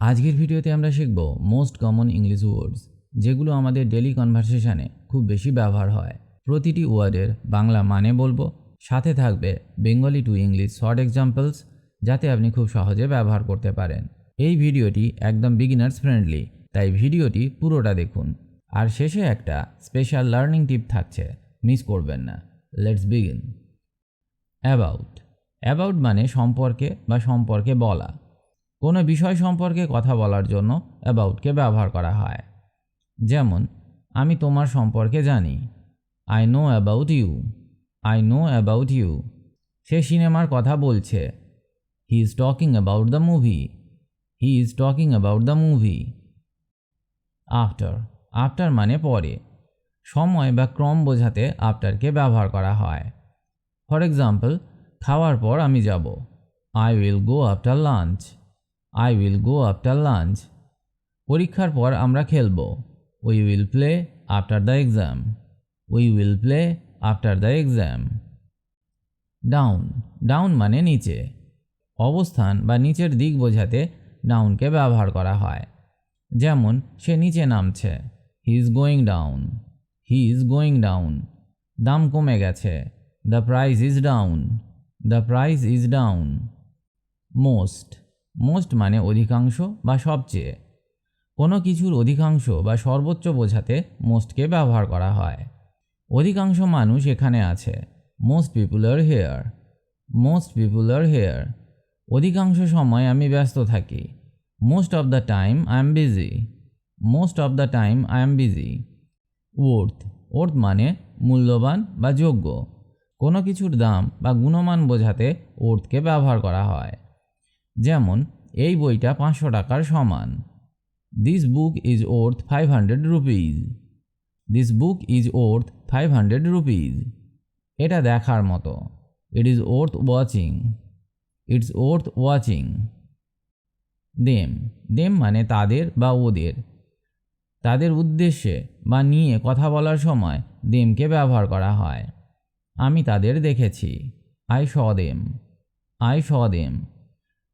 আজকের ভিডিওতে আমরা শিখব মোস্ট কমন ইংলিশ ওয়ার্ডস যেগুলো আমাদের ডেলি কনভারসেশনে খুব বেশি ব্যবহার হয়। প্রতিটি ওয়ার্ডের বাংলা মানে বলব, সাথে থাকবে Bengali to English short examples যাতে আপনি খুব সহজে ব্যবহার করতে পারেন। এই ভিডিওটি একদম বিগিনার্স ফ্রেন্ডলি তাই ভিডিওটি পুরোটা দেখুন। আর শেষে একটা স্পেশাল লার্নিং টিপ থাকছে মিস করবেন না। লেটস বিগিন অ্যাবাউট অ্যাবাউট মানে সম্পর্কে বা সম্পর্কে বলা। কোনো বিষয় সম্পর্কে কথা বলার জন্য অ্যাবাউটকে ব্যবহার করা হয়। যেমন, আমি তোমার সম্পর্কে জানি। I know about you I know about you সে সিনেমার কথা বলছে। He is talking about the movie he is talking about the movie after after মানে পরে। সময় বা ক্রম বোঝাতে আফটারকে ব্যবহার করা হয়। ফর এক্সাম্পল খাওয়ার পর আমি যাব। I will go after lunch I will go after lunch পরীক্ষার পর আমরা খেলব। We will play after the exam we will play after the exam down down মানে নিচে। অবস্থান বা নিচের দিক বোঝাতে ডাউনকে ব্যবহার করা হয়। যেমন, সে নিচে নামছে। He is going down he is going down দাম কমে গেছে। The price is down the price is down most most মানে অধিকাংশ বা সবচেয়ে। কোনো কিছুর অধিকাংশ বা সর্বোচ্চ বোঝাতে মোস্টকে ব্যবহার করা হয়। অধিকাংশ মানুষ এখানে আছে। Most people are here. Most people are here. অধিকাংশ সময় আমি ব্যস্ত থাকি। Most of the time I am busy. Most of the time I am busy. Worth. Worth মানে মূল্যবান বা যোগ্য। কোনো কিছুর দাম বা গুণমান বোঝাতে ওর্থকে ব্যবহার করা হয়। যেমন, এই বইটা পাঁচশো টাকার সমান। This book is worth five hundred rupees this book is worth five hundred rupees এটা দেখার মতো। It is worth watching it's worth watching them them মানে তাদের বা ওদের। তাদের উদ্দেশ্যে বা নিয়ে কথা বলার সময় দেমকে ব্যবহার করা হয়। আমি তাদের দেখেছি। I saw them I saw them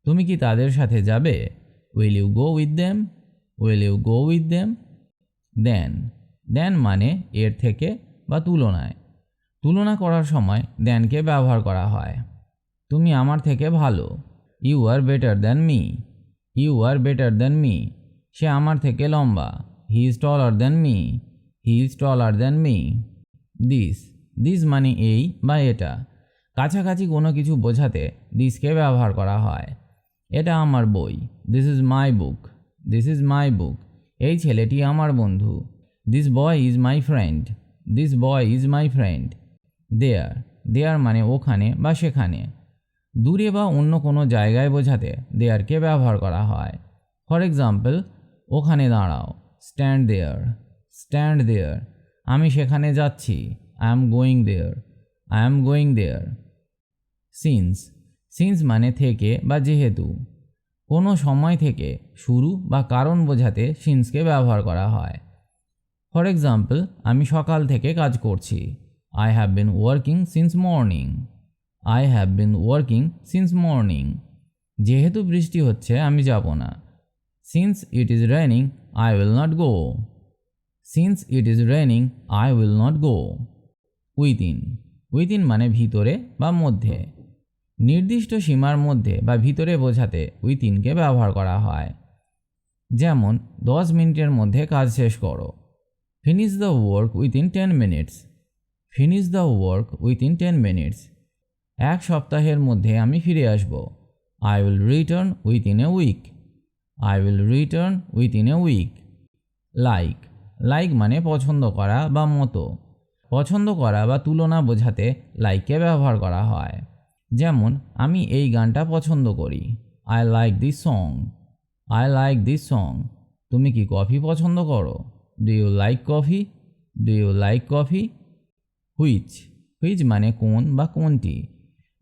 তুমি কি তাদের সাথে যাবে? Will you go with them will you go with them than than মানে এর থেকে বা তুলনায়। তুলনা করার সময় দেনকে ব্যবহার করা হয়। তুমি আমার থেকে ভালো। You are better than me you are better than me সে আমার থেকে লম্বা। He is taller than me he is taller than me this this মানে এই বা এটা। কাছাকাছি কোনো কিছু বোঝাতে দিসকে ব্যবহার করা হয়। এটা আমার বই। This is my book this is my book এই ছেলেটি আমার বন্ধু। This boy is my friend this boy is my friend there there মানে ওখানে বা সেখানে। দূরে বা অন্য কোনো জায়গায় বোঝাতে দেয়ারকে ব্যবহার করা হয়। ফর এক্সাম্পল ওখানে দাঁড়াও। স্ট্যান্ড দেয়ার স্ট্যান্ড দেয়ার আমি সেখানে যাচ্ছি। I am going there I am going there since since মানে থেকে বা যেহেতু। কোনো সময় থেকে শুরু বা কারণ বোঝাতে সিন্সকে ব্যবহার করা হয়। ফর এক্সাম্পল আমি সকাল থেকে কাজ করছি। I have been working since morning I have been working since morning যেহেতু বৃষ্টি হচ্ছে, আমি যাব না। Since it is raining I will not go since it is raining I will not go within within মানে ভিতরে বা মধ্যে। নির্দিষ্ট সীমার মধ্যে বা ভিতরে বোঝাতে উইদিনকে ব্যবহার করা হয়। যেমন, দশ মিনিটের মধ্যে কাজ শেষ করো। Finish the work within ten minutes finish the work within ten minutes এক সপ্তাহের মধ্যে আমি ফিরে আসব। I will return within a week I will return within a week like like মানে পছন্দ করা বা মতো। পছন্দ করা বা তুলনা বোঝাতে লাইককে ব্যবহার করা হয়। যেমন, আমি এই গানটা পছন্দ করি। I like this song I like this song তুমি কি কফি পছন্দ করো? Do you like coffee do you like coffee which which মানে কোন বা কোনটি?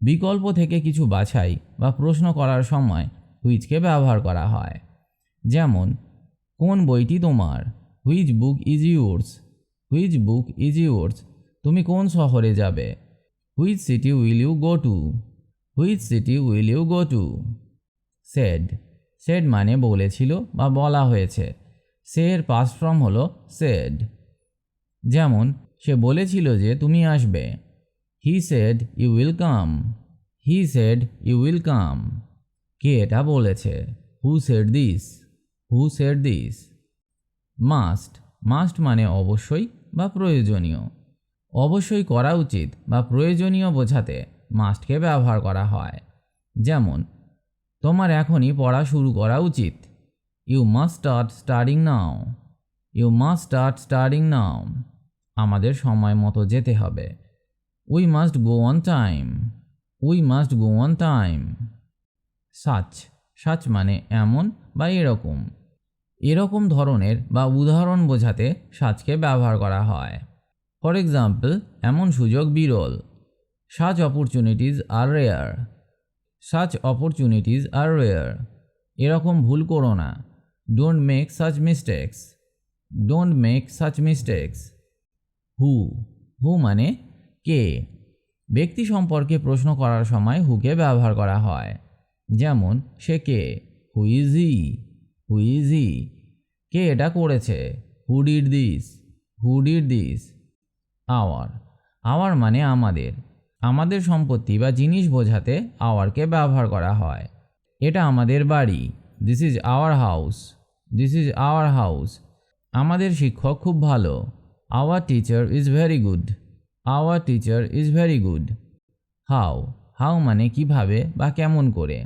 বিকল্প থেকে কিছু বাছাই বা প্রশ্ন করার সময় হুইচকে ব্যবহার করা হয়। যেমন, কোন বইটি তোমার? Which book is yours which book is yours তুমি কোন শহরে যাবে? Which city will you go to which city will you go to said said মানে বলেছিল বা বলা হয়েছে। সে এর পাস ফর্ম হলো সেড যেমন, সে বলেছিল যে তুমি আসবে। He said you will come he said you will come কে এটা বলেছে? Who said this who said this must must মানে অবশ্যই বা প্রয়োজনীয়। অবশ্যই করা উচিত বা প্রয়োজনীয় বোঝাতে মাস্টকে ব্যবহার করা হয়। যেমন, তোমার এখনই পড়া শুরু করা উচিত। You must start starting now you must start starting now আমাদের সময় মতো যেতে হবে। We must go on time we must go on time such. Such মানে এমন বা এরকম। এরকম ধরনের বা উদাহরণ বোঝাতে সাচকে ব্যবহার করা হয়। ফর এক্সাম্পল এমন সুযোগ বিরল। Such opportunities are rare such opportunities are rare এরকম ভুল করো না। Don't make such mistakes don't make such mistakes who who মানে কে? ব্যক্তি সম্পর্কে প্রশ্ন করার সময় হুকে ব্যবহার করা হয়। যেমন, সে কে? Who is he who is he কে এটা করেছে? Who did this who did this our. Our মানে আমাদের। আমাদের সম্পত্তি বা জিনিস বোঝাতে আওয়ারকে ব্যবহার করা হয়। এটা আমাদের বাড়ি। This is our house this is our house আমাদের শিক্ষক খুব ভালো। Our teacher is very good our teacher is very good how how মানে কীভাবে বা কেমন করে?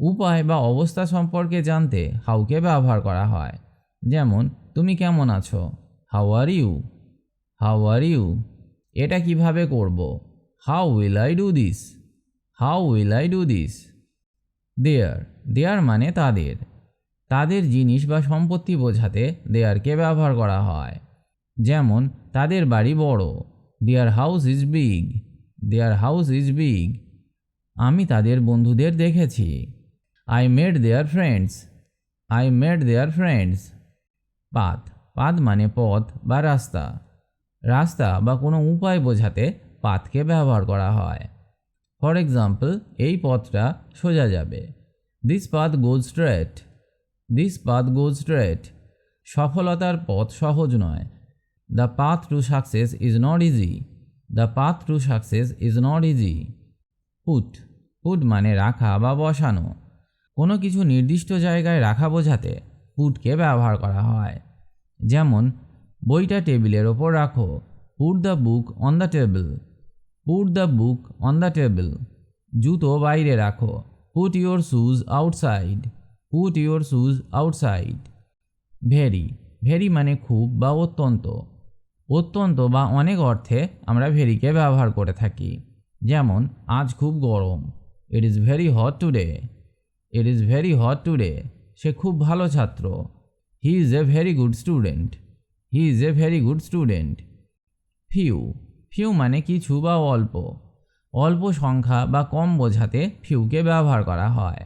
উপায় বা অবস্থা সম্পর্কে জানতে হাউকে ব্যবহার করা হয়? যেমন, তুমি কেমন আছো? How are you how are you এটা কীভাবে করব? How will I do this how will I do this their their মানে তাদের। তাদের জিনিস বা সম্পত্তি বোঝাতে দেয়ারকে ব্যবহার করা হয়। যেমন, তাদের বাড়ি বড়। Their house is big their house is big আমি তাদের বন্ধুদের দেখেছি। I made their friends I made their friends path path মানে পথ বা রাস্তা। রাস্তা বা কোনো উপায় বোঝাতে পাথকে ব্যবহার করা হয়। ফর এক্সাম্পল এই পথটা সোজা যাবে। This path goes straight this path goes straight সফলতার পথ সহজ নয়। The path to success is not easy the path to success is not easy put put মানে রাখা বা বসানো। কোনো কিছু নির্দিষ্ট জায়গায় রাখা বোঝাতে পুটকে ব্যবহার করা হয়। যেমন বইটা টেবিলের ওপর রাখো। Put the book on the table put the book on the table জুতো বাইরে রাখো। Put your shoes outside put your shoes outside very very মানে খুব বা অত্যন্ত। অত্যন্ত বা অনেক অর্থে আমরা ভেরিকে ব্যবহার করে থাকি। যেমন, আজ খুব গরম। It is very hot today it is very hot today সে খুব ভালো ছাত্র। He is a very good student he is a very good student few few মানে কিছু বা অল্প। অল্প সংখ্যা বা কম বোঝাতে ফিউকে ব্যবহার করা হয়।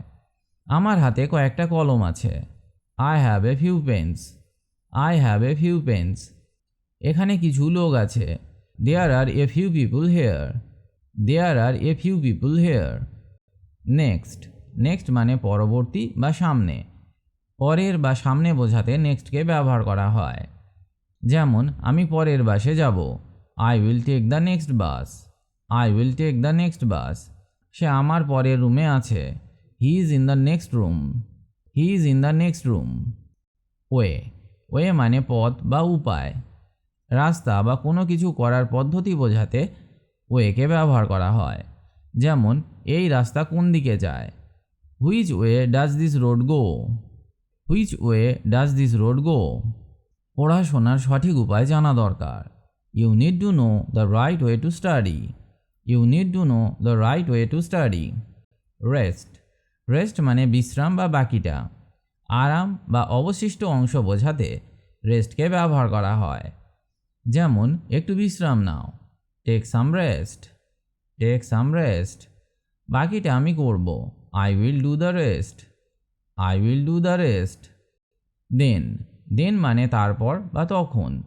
আমার হাতে কয়েকটা কলম আছে। I have a few pens I have a few pens এখানে কিছু লোক আছে। There are a few people here there are a few people here next next মানে পরবর্তী বা সামনে। পরের বা সামনে বোঝাতে নেক্সটকে ব্যবহার করা হয়। যেমন, আমি পরের বাসে যাব। I will take the next bus I will take the next bus সে আমার পরের রুমে আছে। He is in the next room he is in the next room way. Way মানে পথ বা উপায়। রাস্তা বা কোনো কিছু করার পদ্ধতি বোঝাতে ওয়েকে ব্যবহার করা হয়। যেমন, এই রাস্তা কোন দিকে যায়? Which way does this road go which way does this road go পড়াশোনার সঠিক উপায় জানা দরকার। You need to know the right way to study you need to know the right way to study rest rest মানে বিশ্রাম বা বাকিটা। আরাম বা অবশিষ্ট অংশ বোঝাতে রেস্টকে ব্যবহার করা হয়। যেমন, একটু বিশ্রাম নাও। Take some rest take some rest বাকিটা আমি করব। I will do the rest I will do the rest then then মানে তারপর বা তখন।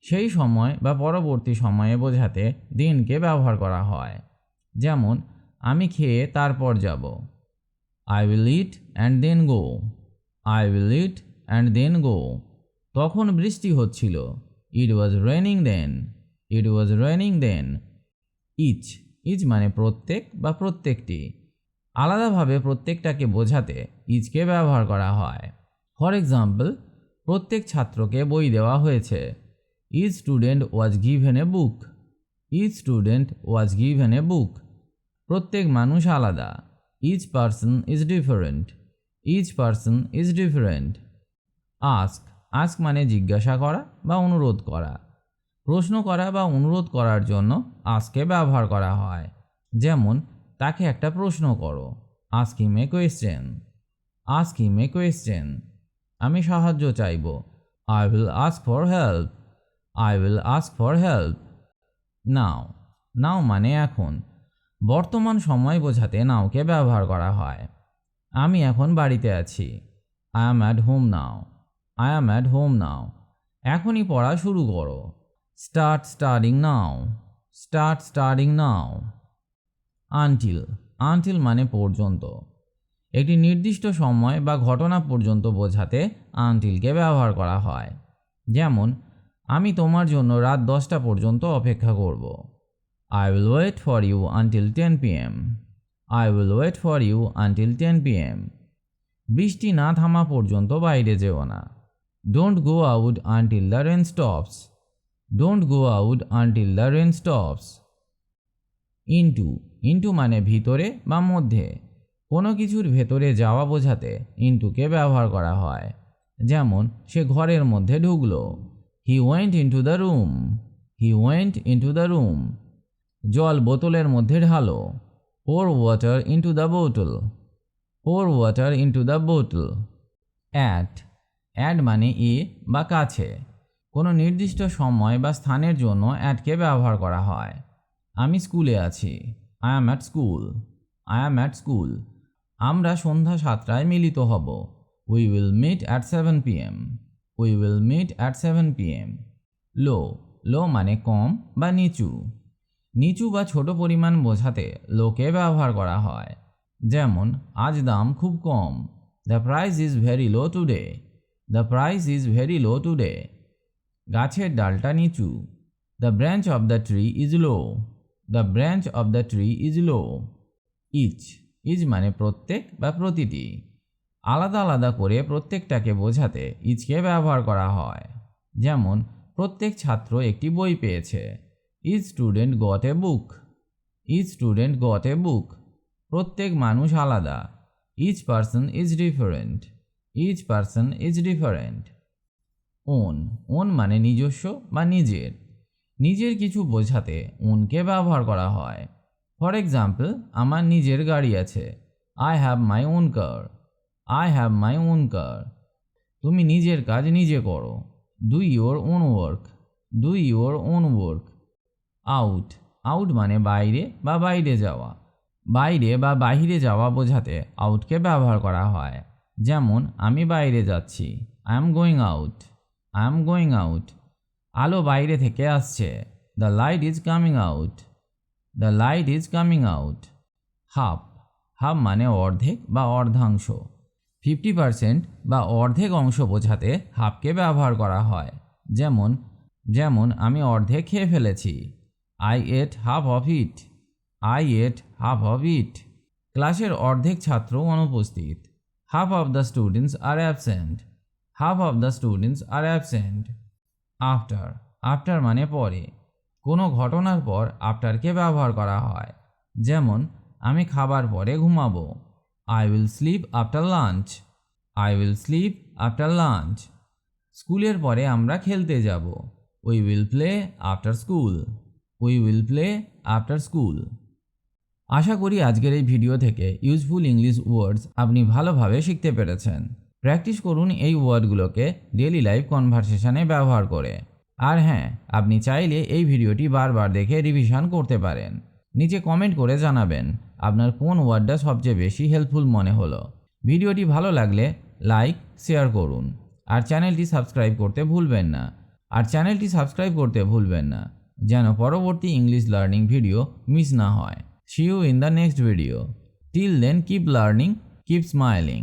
সেই সময় বা পরবর্তী সময়ে বোঝাতে দিনকে ব্যবহার করা হয়। যেমন, আমি খেয়ে তারপর যাব। I will eat and then go I will eat and then go তখন বৃষ্টি হচ্ছিল। It was raining then it was raining then each each মানে প্রত্যেক বা প্রত্যেকটি। আলাদাভাবে প্রত্যেকটাকে বোঝাতে ইচকে ব্যবহার করা হয়। ফর এক্সাম্পল প্রত্যেক ছাত্রকে বই দেওয়া হয়েছে। Each student was given a book each student was given a book প্রত্যেক মানুষ আলাদা। Each person is different each person is different ask ask মানে জিজ্ঞাসা করা বা অনুরোধ করা। প্রশ্ন করা বা অনুরোধ করার জন্য আজকে ব্যবহার করা হয়। যেমন, তাকে একটা প্রশ্ন করো। Ask a question ask a question আমি সাহায্য চাইব। I will ask for help I will ask for help now now মানে এখন। বর্তমান সময় বোঝাতে নাওকে ব্যবহার করা হয়। আমি এখন বাড়িতে আছি। I am at home now I am at home now এখনই পড়া শুরু করো। Start starting now start starting now until until মানে পর্যন্ত। একটি নির্দিষ্ট সময় বা ঘটনা পর্যন্ত বোঝাতে আনটিলকে ব্যবহার করা হয়। যেমন, আমি তোমার জন্য রাত দশটা পর্যন্ত অপেক্ষা করব। I will wait for you until ten p m I will wait for you until ten p m বৃষ্টি না থামা পর্যন্ত বাইরে যেও না। Don't go out until the rain stops don't go out until the rain stops into into মানে ভিতরে বা মধ্যে। কোনো কিছুর ভেতরে যাওয়া বোঝাতে ইন্টুকে ব্যবহার করা হয়। যেমন, সে ঘরের মধ্যে ঢুকলো। He went into the room he went into the room জল বোতলের মধ্যে ঢালো। Pour water into the bottle pour water into the bottle at add মানে ই বা কাছে। কোনো নির্দিষ্ট সময় বা স্থানের জন্য অ্যাডকে ব্যবহার করা হয়। আমি স্কুলে আছি। I am at school I am at school আমরা সন্ধ্যা সাতটায় মিলিত হব। We will meet at seven p m we will meet at seven p m low low মানে কম বা নিচু। নিচু বা ছোট পরিমাণ বোঝাতে লোকে ব্যবহার করা হয়। যেমন, আজ দাম খুব কম। The price is very low today the price is very low today গাছের ডালটা নিচু। The branch of the tree is low the branch of the tree is low each is মানে প্রত্যেক বা প্রতিটি। আলাদা আলাদা করে প্রত্যেকটাকে বোঝাতে ইজকে ব্যবহার করা হয়। যেমন, প্রত্যেক ছাত্র একটি বই পেয়েছে। Is student got a book? Is student got a book? প্রত্যেক মানুষ আলাদা। Each person is different. Each person is different. Own. Own মানে নিজস্ব বা নিজের। নিজের কিছু বোঝাতে ওনকে ব্যবহার করা হয়। ফর এক্সাম্পল আমার নিজের গাড়ি আছে। I have my own car I have my own car তুমি নিজের কাজ নিজে করো। Do your own work do your own work out out মানে বাইরে বা বাইরে যাওয়া। বাইরে বা বাহিরে যাওয়া বোঝাতে আউটকে ব্যবহার করা হয়। যেমন, আমি বাইরে যাচ্ছি। I am going out I am going out আলো বাইরে থেকে আসছে। The light is coming out the light is coming out half half মানে অর্ধেক বা অর্ধাংশ। ফিফটি পারসেন্ট বা অর্ধেক অংশ বোঝাতে হাফকে ব্যবহার করা হয়। যেমন যেমন, আমি অর্ধেক খেয়ে ফেলেছি। I ate half of it I ate half of it ক্লাসের অর্ধেক ছাত্র অনুপস্থিত। Half of the students are absent half of the students are absent after after মানে পরে। কোনো ঘটনার পর আফটারকে ব্যবহার করা হয়। যেমন, আমি খাবার পরে ঘুমাবো। I will sleep after lunch I will sleep after lunch স্কুলের পরে আমরা খেলতে যাব। We will play after school we will play after school আশা করি আজকের এই ভিডিও থেকে ইউজফুল ইংলিশ ওয়ার্ডস আপনি ভালোভাবে শিখতে পেরেছেন। প্র্যাকটিস করুন এই ওয়ার্ডগুলোকে ডেলি লাইফ কনভারসেশনে ব্যবহার করে। আর হ্যাঁ আপনি চাইলে এই ভিডিওটি বারবার দেখে রিভিশন করতে পারেন। নিচে কমেন্ট করে জানাবেন, আপনার কোন ওয়ার্ডটা সবচেয়ে বেশি হেল্পফুল মনে হলো। ভিডিওটি ভালো লাগলে লাইক শেয়ার করুন। আর চ্যানেলটি সাবস্ক্রাইব করতে ভুলবেন না। আর চ্যানেলটি সাবস্ক্রাইব করতে ভুলবেন না, যেন পরবর্তী ইংলিশ লার্নিং ভিডিও মিস না হয়। See you in the next video till then keep learning keep smiling